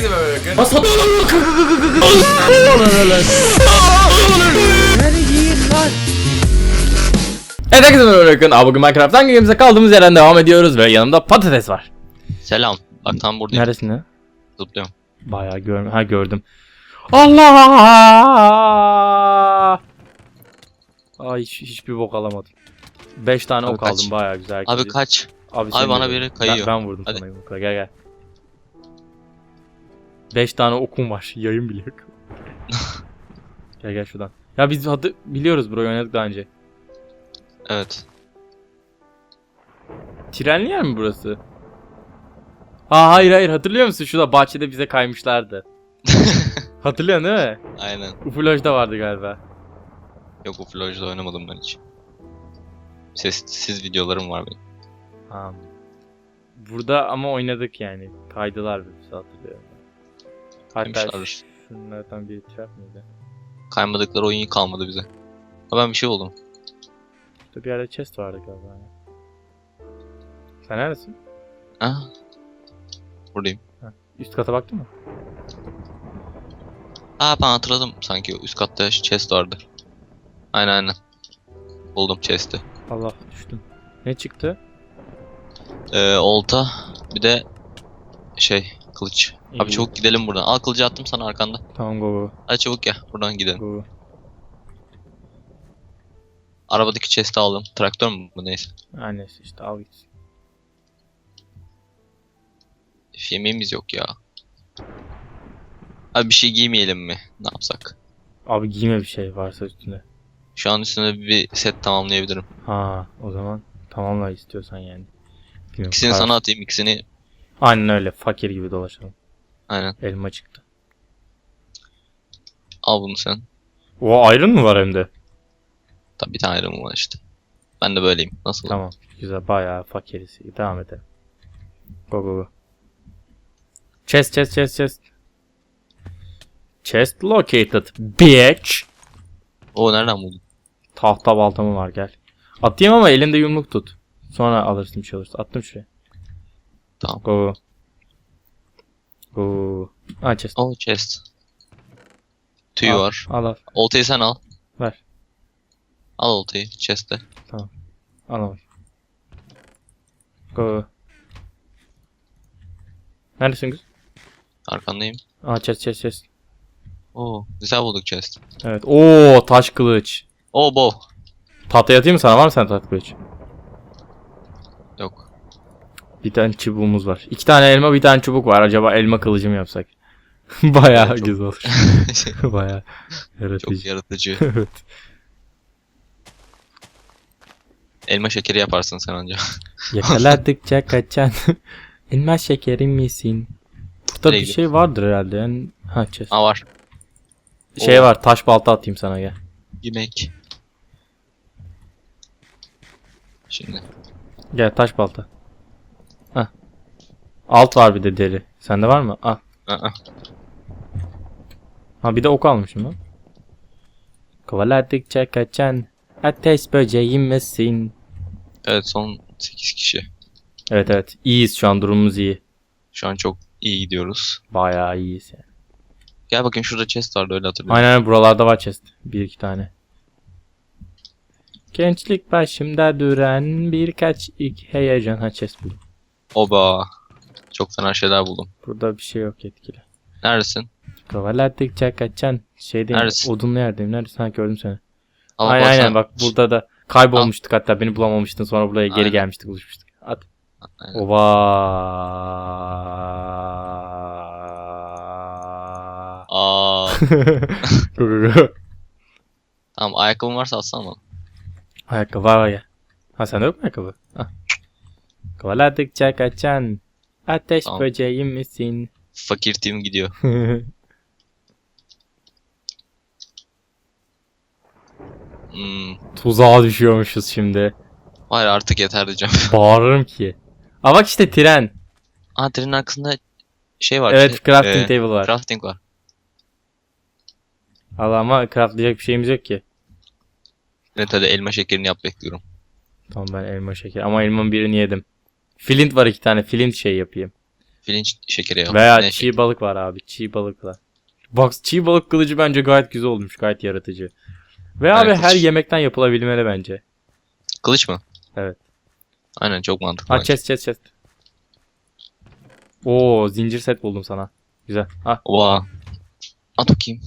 Herkese merhaba bakın. Evet herkese merhaba bakın. Abi bugün Minecraft'tan gamemize kaldığımız yerden devam ediyoruz ve yanımda patates var. Selam. Bak tam buradayım. Neresin ne? Zıplıyorum. Bayağı gör ha gördüm. Allah! Ay hiç, hiçbir bok alamadım. 5 tane Abi ok kaç. aldım bayağı güzel. Abi kaç. Abi, Abi bana biri kayıyor. Ben, ben vurdum Hadi. sana yumrukla gel gel. 5 tane okum var. Yayın bile yok. gel gel şuradan. Ya biz adı biliyoruz burayı oynadık daha önce. Evet. Trenli yer mi burası? Aa hayır hayır hatırlıyor musun? Şurada bahçede bize kaymışlardı. Hatırlıyorsun değil mi? Aynen. Ufuloj'da vardı galiba. Yok o Floj'da oynamadım ben hiç. Sessiz videolarım var benim. Ha. Burada ama oynadık yani. Kaydılar bizi hatırlıyorum. Hatta şunlardan biri trap mıydı? Kaymadıkları oyun kalmadı bize. Ha ben bir şey oldum. Burada bir yerde chest vardı galiba. ya. Sen neredesin? Ha? Buradayım. Üst kata baktın mı? Aa ben hatırladım sanki üst katta chest vardı. Aynen aynen. Buldum chest'i. Allah düştüm. Ne çıktı? Ee, olta bir de şey kılıç. İyi. Abi çabuk gidelim buradan. Al kılıcı attım sana arkanda. Tamam go go Hadi çabuk gel buradan gidelim. go. Arabadaki chest'i aldım. Traktör mü bu neyse. Annesi işte al git. Üf, Yemeğimiz yok ya. Abi bir şey giymeyelim mi? Ne yapsak? Abi giyme bir şey varsa üstünde. Şu an üstünde bir set tamamlayabilirim. Ha o zaman tamamla istiyorsan yani. Bilmiyorum, İkisini karar- sana atayım, ikisini Aynen öyle fakir gibi dolaşalım. aynen. Elma çıktı. Al bunu sen. O iron mı var hem de? Tabii bir tane ayrımım var işte. Ben de böyleyim. Nasıl? Tamam güzel bayağı fakiriz. Devam edelim. Go go go. Chest chest chest chest. Chest located bitch. O nereden buldun? Tahta baltamı var gel. Atayım ama elinde yumruk tut. Sonra alırsın bir şey olursa. Attım şuraya. Tamam. Go. Go. Aa chest. Oh chest. Tüy Al. var. Al al. Oltayı sen al. Ver. Al oltayı chest'te. Al al. Go. Neredesin kız? Arkandayım. Aa chest chest chest. Oo güzel bulduk chest. Evet. Oo taş kılıç. Oo bow. Tahtaya atayım mı sana? Var mı sen taht kılıç? Yok. Bir tane çubuğumuz var. İki tane elma bir tane çubuk var. Acaba elma kılıcı mı yapsak? Bayağı Evet, çok- güzel olur. Bayağı yaratıcı. Çok yaratıcı. evet. Elma şekeri yaparsın sen anca. Yakaladıkça kaçan elma şekeri misin? Burada Nereye bir şey vardır herhalde. Yani... Ha chest. ha var. Şey Oo. var taş balta atayım sana gel. Yemek. Şimdi. Gel taş balta. Alt var bir de deri. Sende var mı? Ah. Aa, Ha bir de ok almışım lan. Kovaladıkça kaçan ateş böceği misin? evet son 8 kişi. Evet evet. İyiyiz şu an durumumuz iyi. Şu an çok iyi gidiyoruz. Bayağı iyiyiz yani. Gel bakayım şurada chest vardı öyle hatırlıyorum. Aynen aynen, buralarda var chest. Bir iki tane. Gençlik başımda duran birkaç ilk heyecan. Ha chest buldum. Oba. Çok fena şeyler buldum. Burada bir şey yok etkili. Neredesin? Kovaladıkça kaçan. Şey değil Neredesin? Odunlu yerdeyim. Neredesin? Ha gördüm seni. Al, aynen aynen bak burada da kaybolmuştuk hatta beni bulamamıştın sonra buraya geri Aynen. gelmiştik buluşmuştuk. At. Aynen. Ova. Aa, tamam ayakkabın varsa alsana bana. ayakkabı var var ya. Ha sende yok mu ayakkabı? Ha. Kovaladıkça kaçan ateş Tamam. böceği misin? Fakir team gidiyor. Hmm. Tuzağa düşüyormuşuz şimdi. Hayır artık yeter diyeceğim. Bağırırım ki. Aa bak işte tren. Aa trenin arkasında şey var. Evet işte, crafting e, table var. Crafting var. Allah ama craftlayacak bir şeyimiz yok ki. Evet hadi elma şekerini yap bekliyorum. Tamam ben elma şeker ama elmanın birini yedim. Flint var iki tane flint şey yapayım. Pirinç şekeri yok. Veya Ne çiğ balık var abi. Çiğ balıkla. Bak çiğ balık kılıcı bence gayet güzel olmuş. Gayet yaratıcı. Ve abi Evet, her yemekten yapılabilmeli bence. Kılıç mı? Evet. Aynen çok mantıklı. Ha bence. chest chest chest. Oo zincir set buldum sana. Güzel. Ha Oha. At bakayım.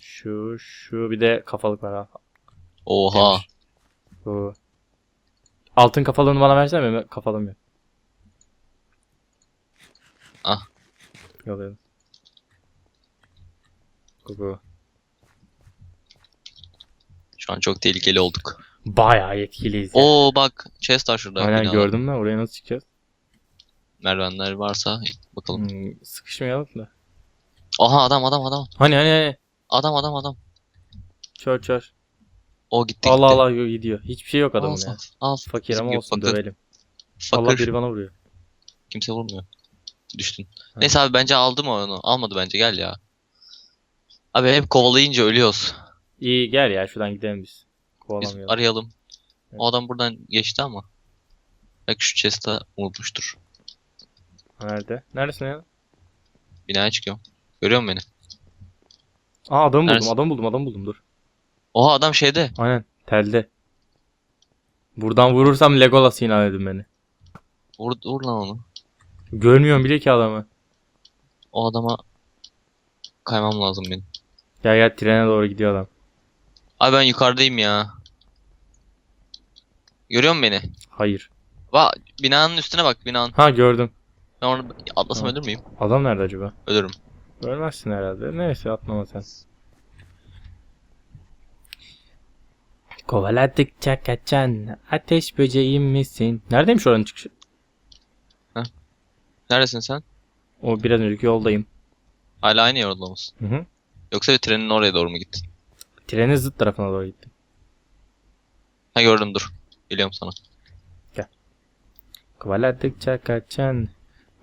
şu şu bir de kafalık var ha. Oha. Demiş. Bu. Altın kafalığını bana versene mi? Kafalığım yok. Ah. Yollayalım. Bu bu. Şu an çok tehlikeli olduk. Bayağı yetkiliyiz. ya. Oo bak chest var şurada. Aynen binada. gördüm de oraya nasıl çıkacağız? Merdivenler varsa bakalım. Hmm, sıkışmayalım da. Aha adam adam adam. Hani hani hani. Adam adam adam. Çör çör. O gitti Allah gitti. Allah yo- gidiyor. Hiçbir şey yok adamın Al, ya. Al. Fakir ama olsun fakir. dövelim. Allah Fakir. biri bana vuruyor. Kimse vurmuyor. Düştün. Neyse abi bence aldı mı onu? Almadı bence gel ya. Abi hep kovalayınca ölüyoruz. İyi gel ya şuradan gidelim biz. Biz Kovalamayalım. arayalım. O adam buradan geçti ama. Belki şu chest'ı unutmuştur. Nerede? Neredesin ya? Binaya çıkıyorum. Görüyor musun beni? Aa adamı buldum Neredesin? adam buldum adam buldum dur. Oha adam şeyde. Aynen telde. Buradan vurursam Legolas ilan edin beni. Vur, vur lan onu. Görmüyorum bile ki adamı. O adama kaymam lazım benim. Gel gel trene doğru gidiyor adam. Abi ben yukarıdayım ya. Görüyor musun beni? Hayır. Bak binanın üstüne bak binanın. Ha gördüm. Ben orada atlasam ölür müyüm? Adam nerede acaba? Ölürüm. Ölmezsin herhalde. Neyse atlama sen. Kovaladıkça kaçan ateş böceğim misin? Neredeymiş oranın çıkışı? Neredesin sen? O biraz önceki yoldayım. Hala aynı yolda mısın? Hı hı. Yoksa bir trenin oraya doğru mu gittin? Trenin zıt tarafına doğru gittim. Ha gördüm dur. Geliyorum sana. Kovaladıkça kaçan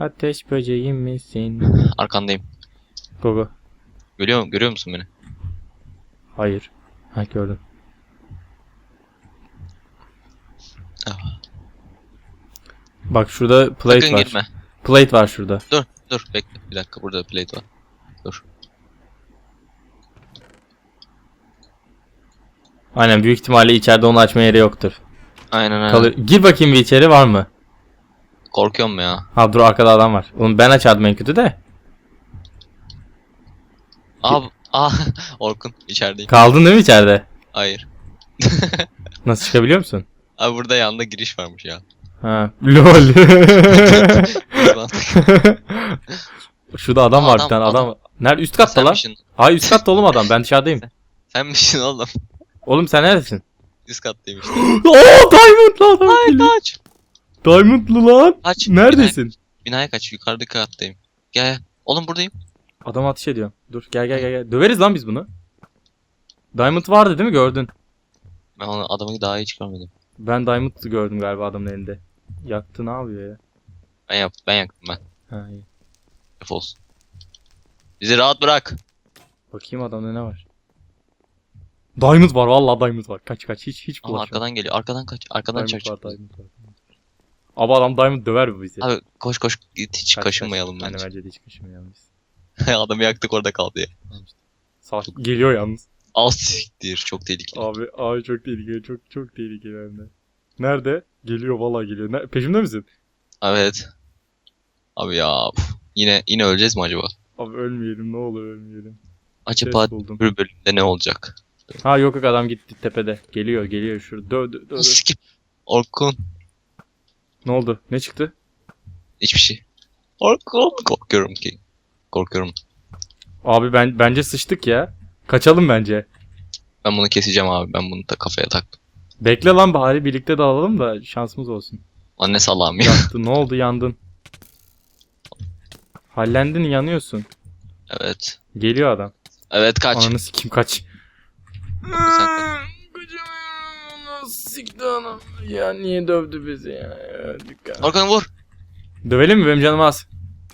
ateş böceğim misin? Arkandayım. Gogo. Görüyor, görüyor musun beni? Hayır. Ha gördüm. Ah. Bak şurada plate Sakın var. girme. Plate var şurada. Dur dur bekle. Bir dakika burada plate var. Dur. Aynen büyük ihtimalle içeride onu açma yeri yoktur. Aynen aynen. Kalır. Gir bakayım bir içeri var mı? Korkuyorum ya. Ha dur arkada adam var. Onu ben açardım en kötü de. Aa, aa Orkun içerideyim. Kaldın değil mi içeride? Hayır. Nasıl çıkabiliyor musun? Abi burada yanında giriş varmış ya. Ha. LOL. Şurada adam var Adam, bir tane adam. adam. Nerede? Üst katta lan. Senmişsin. Hayır üst katta oğlum adam. Ben dışarıdayım. Senmişsin oğlum. Oğlum sen neredesin? Üst kattayım işte. Oo Diamond'lı adam Ay geliyor. kaç. Diamond'lı lan. Kaç. Neredesin? Binaya, binaya kaç. Yukarıdaki kattayım. Gel gel. Oğlum buradayım. Adam ateş ediyor. Dur gel gel gel. gel. Döveriz lan biz bunu. Diamond vardı değil mi gördün? Ben onu adamı daha hiç görmedim. Ben Diamond gördüm galiba adamın elinde. Yaktı ne yapıyor ya? Ben yap ben yaktım ben. Ha iyi. Defolsun. Bizi rahat bırak. Bakayım adamda ne var. Diamond var vallahi Diamond var. Kaç kaç hiç hiç Ama bulaşma. arkadan geliyor. Arkadan kaç. Arkadan Diamond çarç. var Diamond var. Ama adam Diamond döver mi bizi? Abi koş koş git hiç Kaç, kaşınmayalım kaç. Aynen bence. bence de hiç kaşınmayalım biz. Adamı yaktık orada kaldı ya. Salak geliyor yalnız. Al siktir çok tehlikeli. Abi abi çok tehlikeli çok çok tehlikeli hem de. Nerede? Geliyor vallahi geliyor. Ne, peşimde misin? Evet. Abi ya uf. yine yine öleceğiz mi acaba? Abi ölmeyelim ne olur ölmeyelim. Acaba buldum. bir bölümde ne olacak? Ha yok yok adam gitti tepede. Geliyor geliyor şurada. Dö, dö, dö, dö. Skip. Orkun. Ne oldu? Ne çıktı? Hiçbir şey. Orkun. Korkuyorum ki. Korkuyorum. Abi ben bence sıçtık ya. Kaçalım bence. Ben bunu keseceğim abi. Ben bunu da kafaya taktım. Bekle lan bari birlikte dağılalım da şansımız olsun. Lan ne salağım ya. Yaktı ne oldu yandın. Hallendin yanıyorsun. evet. Geliyor adam. Evet kaç. Ananı sikim kaç. Kaç. Sikti anam. Ya niye dövdü bizi ya? Dikkat. Orkun vur. Dövelim mi? Benim canım az.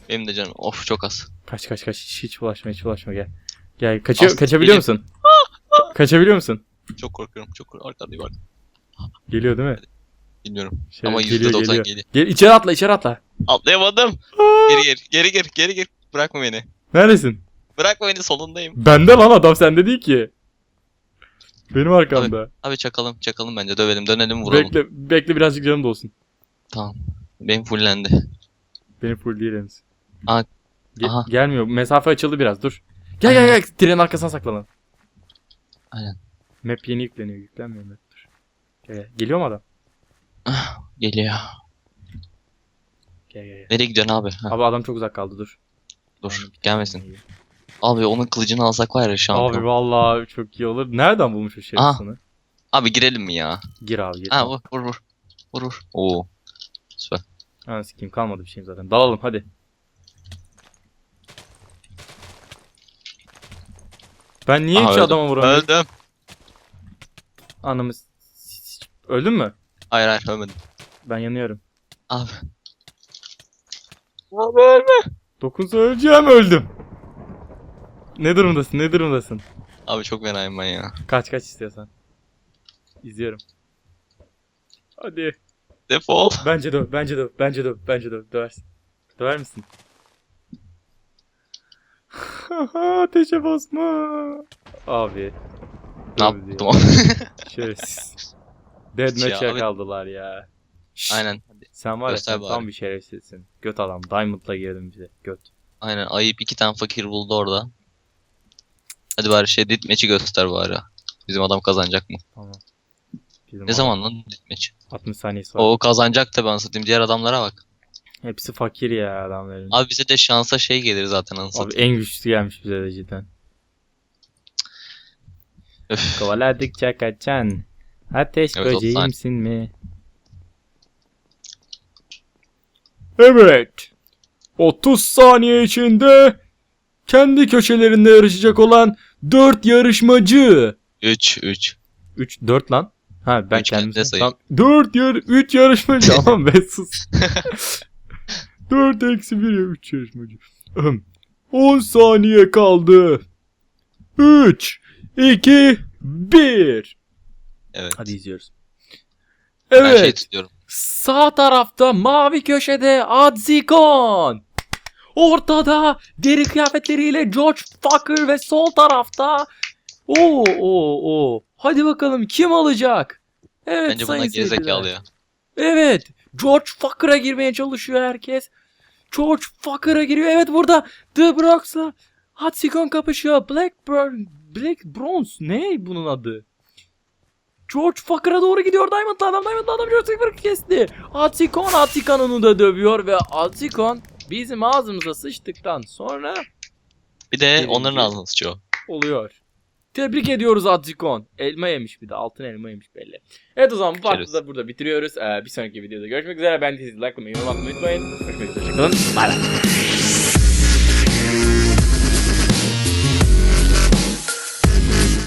Benim de canım. Of çok az. Kaç kaç kaç. Hiç, hiç bulaşma hiç bulaşma gel. Gel kaçıyor, kaçabiliyor musun? kaçabiliyor musun? Çok korkuyorum. Çok korkuyorum. Arkadayım bak. Geliyor değil mi? Bilmiyorum. Şey, Ama geliyor, %90 geliyor. geliyor. Gel içeri atla içeri atla. Atlayamadım. Geri gir. Geri gir. Geri gir. Bırakma beni. Neredesin? Bırakma beni solundayım. Bende lan adam sende değil ki. Benim arkamda. Abi çakalım. Çakalım bence. Dövelim. Dönelim vuralım. Bekle, bekle birazcık canım da olsun. Tamam. Benim fullendi. Benim full değil henüz. Aa, Ge- aha. gelmiyor. Mesafe açıldı biraz dur. Gel gel gel. Trenin arkasına saklanalım. Aynen. Map yeni yükleniyor. Yüklenmiyor map. Gel, gel. Geliyor mu adam? Geliyor. Gel gel gel. Nereye gidiyorsun abi? Ha, Abi adam çok uzak kaldı dur. dur. Gelmesin. Abi onun kılıcını alsak var ya şu an. Abi vallahi çok iyi olur. Nereden bulmuş o Aha. şerefsini? Abi girelim mi ya? Gir abi gir. Ha vur vur vur. Vur vur. Oo. Süper. Ha sikeyim kalmadı bir şeyim zaten. Dalalım hadi. Ben niye Aha, hiç öldüm. adama vuramıyorum? Öldüm. Anamı s- s- Öldün mü? Hayır hayır ölmedim. Ben yanıyorum. Abi. Abi ölme. Dokunsa öleceğim öldüm. Ne durumdasın ne durumdasın? Abi çok fenayım ben ya. Kaç kaç istiyorsan. İzliyorum. Hadi. Defol. Bence döv, bence döv, bence döv, bence döv. Döversin. Döver misin? Ateşe basma. Abi. Ne yaptım? ya. Şerefsiz. Deathmatch'e abi- kaldılar ya. Aynen. Sen var ya sen bari. tam bir şerefsizsin. Göt adam. Diamond'la girdin bize. Göt. Aynen. Ayıp iki tane fakir buldu orada. Hadi bari şey ditmeçi göster bari. Bizim adam kazanacak mı? Tamam. Bizim Ne adam- zaman lan ditmeç? 60 saniyesi var. O kazanacak tabi anasını satayım. Diğer adamlara bak. Hepsi fakir ya adamların. Abi bize de şansa şey gelir zaten anasını Abi en güçlüsü gelmiş bize de cidden. Kovaladıkça kaçan. Ateş Evet, böceğimsin mi? Evet. 30 saniye içinde kendi köşelerinde yarışacak olan 4 yarışmacı. 3 3. 3 4 lan. Ha ben Üç kendim kendi sayayım. 4 yar 3 yarışmacı. Aman be sus. 4 eksi 1 ya 3 yarışmacı. Ahem. 10 saniye kaldı. 3 2 1 Evet. Hadi izliyoruz. Ben Evet. şey tutuyorum. Sağ tarafta mavi köşede Adzikon. Ortada deri kıyafetleriyle George Fucker ve sol tarafta o o o. Hadi bakalım kim alacak? Evet Bence bunlar sayın gerizekalı seyirciler. ya. Evet. George Fucker'a girmeye çalışıyor herkes. George Fucker'a giriyor. Evet burada The Brox'la Hatsikon kapışıyor. Blackburn, Black Bronze. Ne bunun adı? George Fucker'a doğru gidiyor. Diamond'la adam Diamond'la adam George Fucker'ı kesti. Hatsikon Hatsikon onu da dövüyor ve Hatsikon bizim ağzımıza sıçtıktan sonra Bir de onların ağzını sıçıyor. oluyor. Tebrik ediyoruz Atsikon. Elma yemiş bir de. Altın elma yemiş belli. Evet o zaman bu Görüşürüz. da burada bitiriyoruz. Ee, bir sonraki videoda görüşmek üzere. Ben de sizi like, yorum atmayı unutmayın. Görüşmek üzere. Hoşçakalın. Bay bay.